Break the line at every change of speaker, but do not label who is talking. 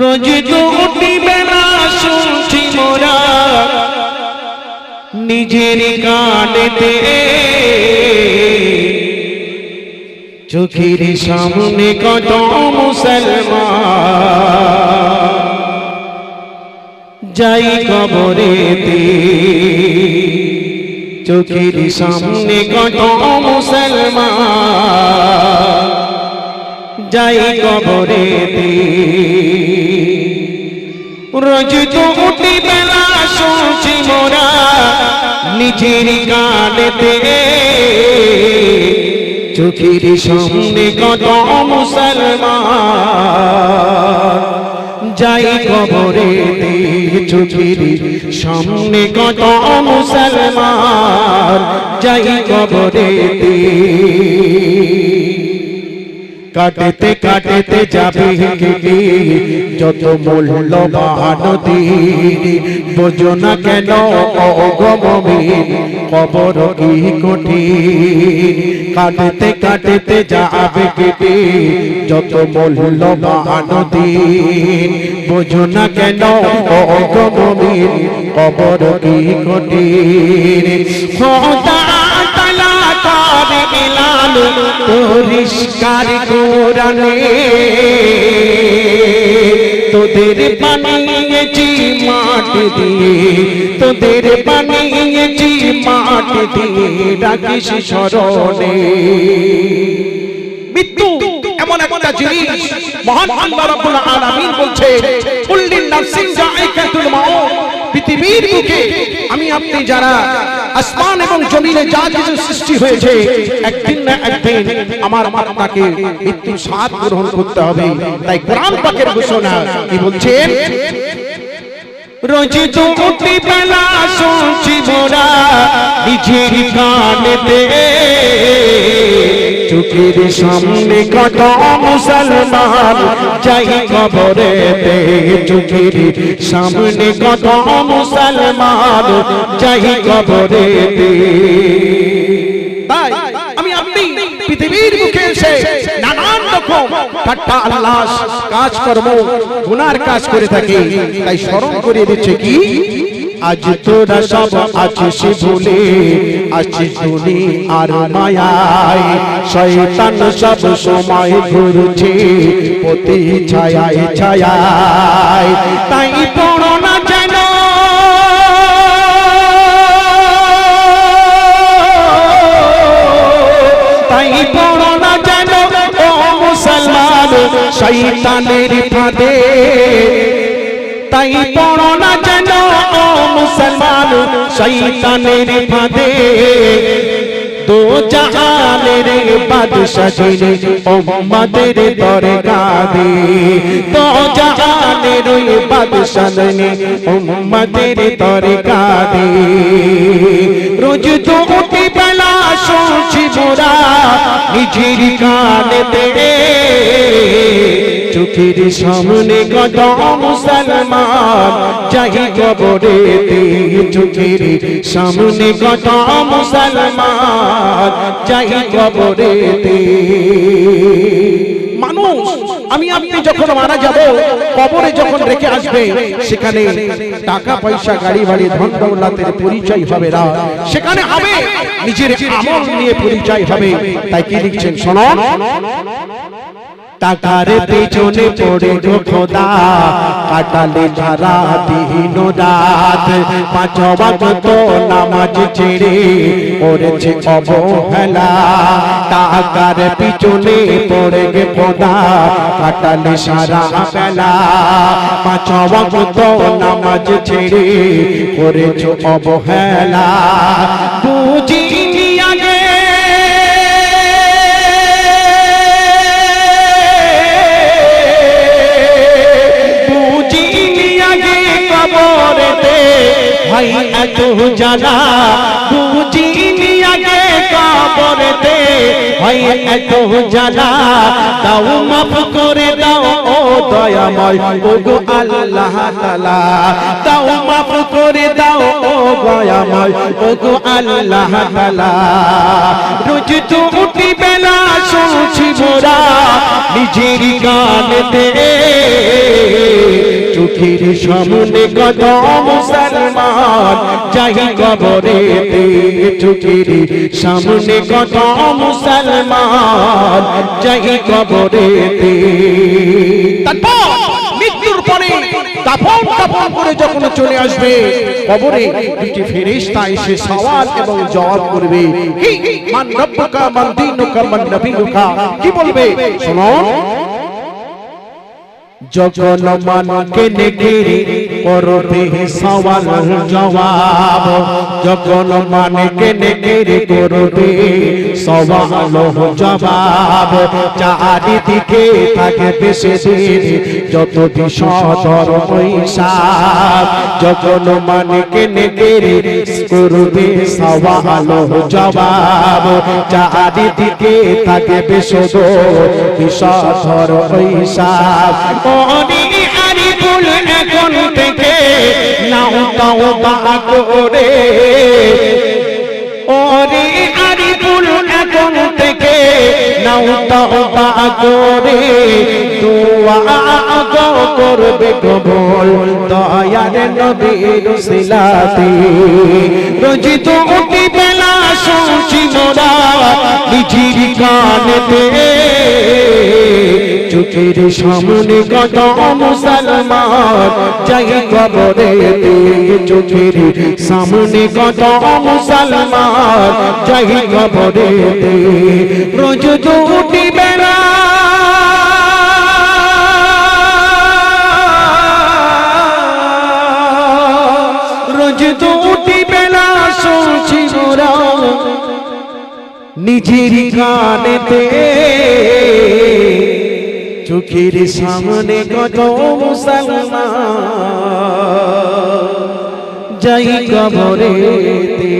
রোজ দুটি বেলা শুনছি মোরা। নিজের কানেতে চোখের সামনে কত মুসলমান। যাই কবরেতে চোখের সামনে কত মুসলমান। যাই কবরেতে রোজ তো উঠি বেলা শুনছি মোরা নিজের কানেতে চোখের সামনে কত মুসলমান। যাই কবরেতে চোখের সামনে কত মুসলমান। যাই কবরেতে কাটেতে কাটেতে যাবে যত মূল্য বাহানদী বোঝো না কেন কবর কি কঠিন। কাটেতে কাটেতে যাবে যত মূল্য বাহানদী বোঝো না কেন অগমীন কবর কি কঠিন। পরিষ্কার কোরআনে, তোদের বানিয়েছি মাটি দিয়ে, তোদের বানিয়েছি মাটি দিয়ে, রাখিস স্মরণে। মৃত্যু এমন একটা জিনিস মহান আল্লাহ রাব্বুল আলামিন বলছে কুল্লিন নাফসিন জায়কাতুল মাউত। পৃথিবীর বুকে আমি আপনি যারা আসমান এবং জমিনে যা কিছু সৃষ্টি হয়েছে, একদিন না একদিন আমার আপনাকে মৃত্যু স্বাদ গ্রহণ করতে হবে। তাই কোরআন পাকের ঘোষণা কি বলছেন রোজ তো উঠি বেলা শুনছি মোরা নিজের কানেতে চোখের সামনে কত মুসলমান, যাই কবরেতে চোখের সামনে কত মুসলমান, যাই কবরেতে তাই আমি আপনি পৃথিবীর মুখে এসে নানান রকম ঠাট্টা আল্লাহ কাজ কর্ম গুনার কাজ করে থাকি, তাই স্মরণ করিয়ে দিচ্ছে কি? আজ তোরা সব আছিস ভুলে আছিস ধুলি আর মায়ায়। শয়তান সব সময় ঘুরছে পতি ছায়ায় ছায়ায়। তাই পড়ো না যেন। তাই পড়ো না যেন, ও মুসলমান শৈতানের ফাঁদে। তাই পড়ো না মুসলমান শৈতানের ফাঁদে, দো জাহানের বাদশা জিনে উম্মতের দরগাদে দো জাহানের ওই বাদশা জিনে উম্মতের দরগাদে রোজ উঠি বেলা শুনছি মোরা নিজের কানেতে চোখের সামনে কত মুসলমান যাই কবরেতে চোখের সামনে কত মুসলমান যাই কবরেতে মানুষ, আমি আপনি যখন মারা যাব, কবরে যখন রেখে আসবে, সেখানে টাকা পয়সা, গাড়ি বাড়ি, ধন দৌলতের পরিচয় হবে না। সেখানে হবে, নিজের আমল নিয়ে পরিচয় হবে। তাই কি লিখছেন? শোনো। টাকার পেছনে পড়ে গো খোদা, কাটালে সারা দিন রাত। পাঁচ ওয়াক্ত নামাজ ছেড়ে করেছে অবহেলা। টাকার পিছনে পড়ে গে খোদা, কাটালে সারা বেলা। পাঁচ ওয়াক্ত নামাজ ছেড়ে করেছে অবহেলা। বুঝিনি এত জানা বুঝিনি আগে কবরেতে ভাই এত জানা দাও মাফ করে দাও, ও দয়াময়, ও গো আল্লাহ তাআলা। দাও মাফ করে দাও, ও গয়াময় ও গো আল্লাহ তাআলা। তো উঠি বেলা শুনছি মোরা নিজের গানেতে চোখের সামনে কত মুসলমান যাই কবরে চোখের সামনে কত মুসলমান যাই কবরে তারপর দাফন কাপন করে যখন চলে আসবে কবরে দুটি ফেরেশতা এসে সওয়াল এবং জবাব করবে কি মান রব্বুকা মান দীনুকা মান নবিয়ুকা কি বলবে? শুনুন যখন মানকে নেকে করবে সওয়াল জবাব। যখন মানকে নেকে করবে সওয়াল জবাব। চারিদিকে থাকে বেশে যত বিষদর পয়সাব যখন মানকে নেকে করবে সওয়াল জবাব। চারিদিকে থাকে বেশে বিষদর পয়সাব অনি নাও তাও বা করে ওরে আরিফুল এখন থেকে নাও তাও বা করে দোয়া গো করবে কবুল দয়ার নবীর সিলাতে। রোজি তো উঠি বেলা শুনছি মোরা নিজের কানেতে চোখের সামনে কত মুসলমান, যাই কবরে চোখের সামনে কত মুসলমান, যাই কবরে রোজ দুটি বেলা নিজের কানেতে। চোখের সামনে কত মুসলমান। যাই কবরেতে।